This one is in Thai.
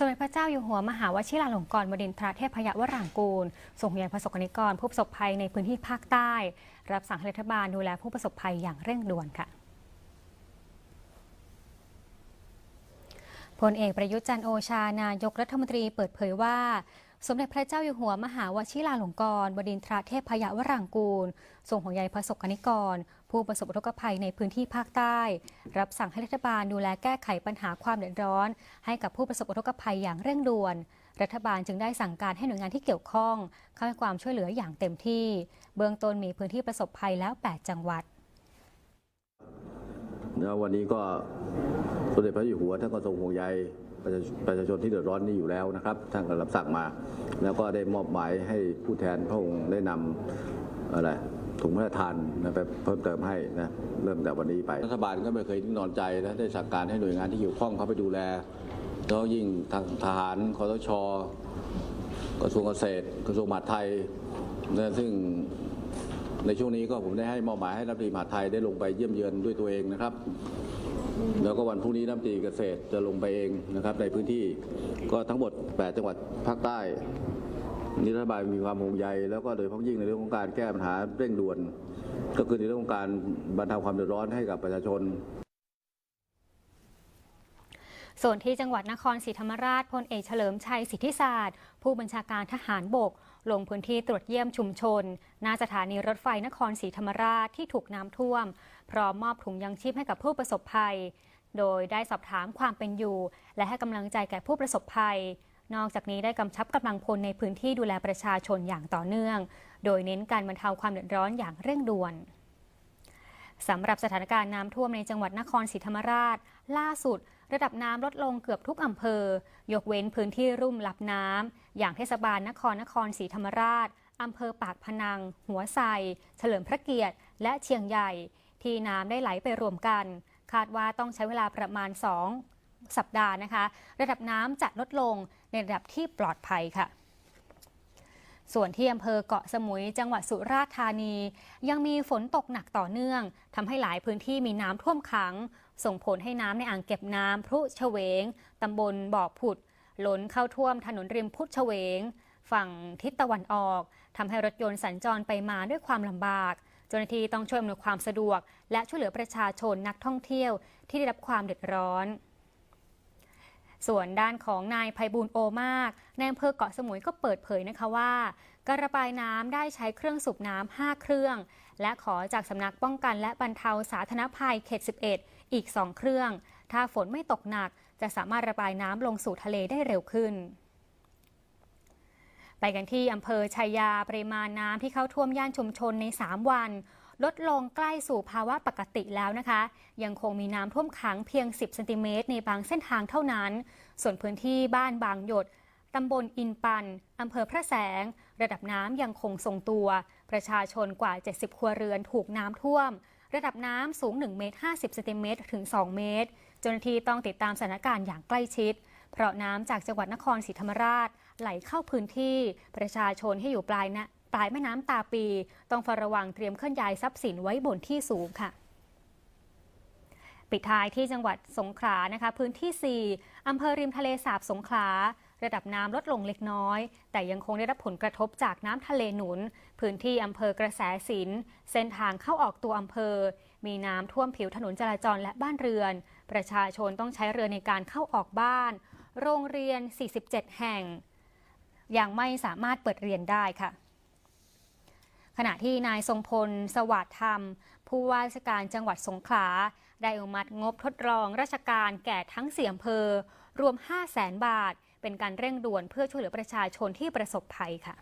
สมเด็จพระเจ้าอยู่หัวมหาวชิราลงกรณ์บดินทรเทพยวรางกูลทรงเรียนประสบกนิกรผู้ประสบภัยในพื้นที่ภาคใต้ รับสั่งให้รัฐบาลดูแลผู้ประสบภัยอย่างเร่งด่วนค่ะพลเอกประยุทธ์จันโอชานายกรัฐมนตรีเปิดเผยว่าสมเด็จพระเจ้าอยู่หัวมหาวชิราลงกรณ์บดินทรเทพยวรางกูลทรงห่วงใยประสบกนิกร ผู้ประสบอุทกภัยในพื้นที่ภาคใต้ รับสั่งให้รัฐบาลดูแลแก้ไขปัญหาความเดือดร้อน ให้กับผู้ประสบอุทกภัยอย่างเร่งด่วน รัฐบาลจึงได้สั่งการให้หน่วยงานที่เกี่ยวข้อง เข้าให้ความช่วยเหลืออย่างเต็มที่ เบื้องต้นมีพื้นที่ประสบภัยแล้ว 8 จังหวัดแล้ววันนี้ก็สมเด็จพระอยู่หัวท่านก็ทรงห่วงใยประชาประชาชนที่เดือดร้อนนี้อยู่แล้วนะครับท่านก็รับสั่งมา แล้วก็ได้มอบหมายให้ผู้แทนพระองค์ได้นำอะไร ถุงพระราชทานนะไปเพิ่มเติมให้นะเริ่มแต่วันนี้ไปรัฐบาลก็ไม่เคยนิ่งนอนใจนะได้สั่งการให้หน่วยงานที่เกี่ยวข้องเข้าไปดูแลแล้วยิ่งทางทหารคอสชกระทรวงเกษตร กระทรวงมหาดไทยนะซึ่งในช่วงนี้ก็ผมได้ให้มอบหมายให้รัฐมนตรีมหาดไทยได้ลงไปเยี่ยมเยือนด้วยตัวเองนะครับ แล้วก็วันพรุ่งนี้รัฐมนตรีเกษตรจะลงไปเองนะครับในพื้นที่ก็ทั้งหมด 8 จังหวัดภาคใต้ นี่รัฐบาลมีความห่วงใยแล้วก็โดยเฉพาะยิ่งในเรื่องของการแก้ปัญหาเร่งด่วน ก็คือในเรื่องของการบรรเทาความเดือดร้อนให้กับประชาชนส่วนที่จังหวัดนครศรีธรรมราชพลเอกเฉลิมชัยสิทธิศาสตร์ ผู้บัญชาการทหารบก ลงพื้นที่ตรวจเยี่ยมชุมชนหน้าสถานีรถไฟนครศรีธรรมราชที่ถูกน้ำท่วม พร้อมมอบถุงยังชีพให้กับผู้ประสบภัย โดยได้สอบถามความเป็นอยู่ และให้กำลังใจแก่ผู้ประสบภัย นอกจากนี้ได้กำชับกำลังพลในพื้นที่ดูแลประชาชนอย่างต่อเนื่อง โดยเน้นการบรรเทาความเดือดร้อนอย่างเร่งด่วนสำหรับสถานการณ์น้ำท่วมในจังหวัดนครศรีธรรมราช ล่าสุด ระดับน้ำลดลงเกือบทุกอำเภอ ยกเว้นพื้นที่รุ่มรับน้ำอย่างเทศบาลนครนครศรีธรรมราชอำเภอปากพนัง หัวไซเฉลิมพระเกียรติ และเชียงใหญ่ ที่น้ำได้ไหลไปรวมกัน คาดว่าต้องใช้เวลาประมาณ 2 สัปดาห์นะคะ ระดับน้ำจะลดลงในระดับที่ปลอดภัยค่ะ ส่วนที่อำเภอเกาะสมุยจังหวัดสุราษฎร์ธานี ยังมีฝนตกหนักต่อเนื่องทำให้หลายพื้นที่มีน้ำท่วมขัง ส่งผลให้น้ำในอ่างเก็บน้ำพรุเฉวงตำบลบ่อผุดล้นเข้าท่วมถนนริมพุทเฉวง ฝั่งทิศตะวันออกทำให้รถยนต์สัญจรไปมาด้วยความลำบากเจ้าหน้าที่ต้องช่วยอำนวยความสะดวก และช่วยเหลือประชาชนนักท่องเที่ยวที่ได้รับความเดือดร้อน ส่วนด้านของนายภัยบูลโอมากในอำเภอเกาะสมุยก็เปิดเผยนะคะว่า การระบายน้ำได้ใช้เครื่องสูบน้ำ5เครื่อง และขอจากสำนักป้องกันและบรรเทาสาธารณภัยเขต 11 อีก 2 เครื่อง ถ้าฝนไม่ตกหนัก จะสามารถระบายน้ำลงสู่ทะเลได้เร็วขึ้นไปกันที่อำเภอชัยยาปริมาณน้ำที่เข้าท่วมย่านชุมชนใน 3 วัน ลดลงใกล้สู่ภาวะปกติแล้วนะคะ ยังคงมีน้ำท่วมขังเพียง 10เซนติเมตรในบางเส้นทางเท่านั้น ส่วนพื้นที่บ้านบางหยดตำบลอินปัน อำเภอพระแสง ระดับน้ำยังคงทรงตัว ประชาชนกว่า 70 ครัวเรือนถูกน้ำท่วม ระดับน้ำสูง 1 เมตร 50เซนติเมตรถึง 2 เมตร เจ้าหน้าที่ต้องติดตามสถานการณ์อย่างใกล้ชิด เพราะน้ำจากจังหวัดนครศรีธรรมราชไหลเข้าพื้นที่ ประชาชนที่อยู่ปลายนะ ปลายแม่น้ำตาปี ต้องเฝ้าระวังเตรียมเคลื่อนย้ายทรัพย์สินไว้บนที่สูงค่ะ ปิดท้ายที่จังหวัดสงขลานะคะ พื้นที่ 4อำเภอริมทะเลสาบสงขลาระดับน้ำลดลงเล็กน้อย แต่ยังคงได้รับผลกระทบจากน้ำทะเลหนุน พื้นที่อำเภอกระแสสินเส้นทางเข้าออกตัวอำเภอ มีน้ำท่วมผิวถนนจราจรและบ้านเรือน ประชาชนต้องใช้เรือในการเข้าออกบ้าน โรงเรียน 47 แห่ง ยังไม่สามารถเปิดเรียนได้ค่ะ ขณะที่นายทรงพล สวัสดิ์ธรรม ผู้ว่าราชการจังหวัดสงขลา ได้อนุมัติงบทดลองราชการแก่ทั้งสี่อำเภอ รวม 5 0 0แสนบาท เป็นการเร่งด่วนเพื่อช่วยเหลือประชาชนที่ประสบภัยค่ะ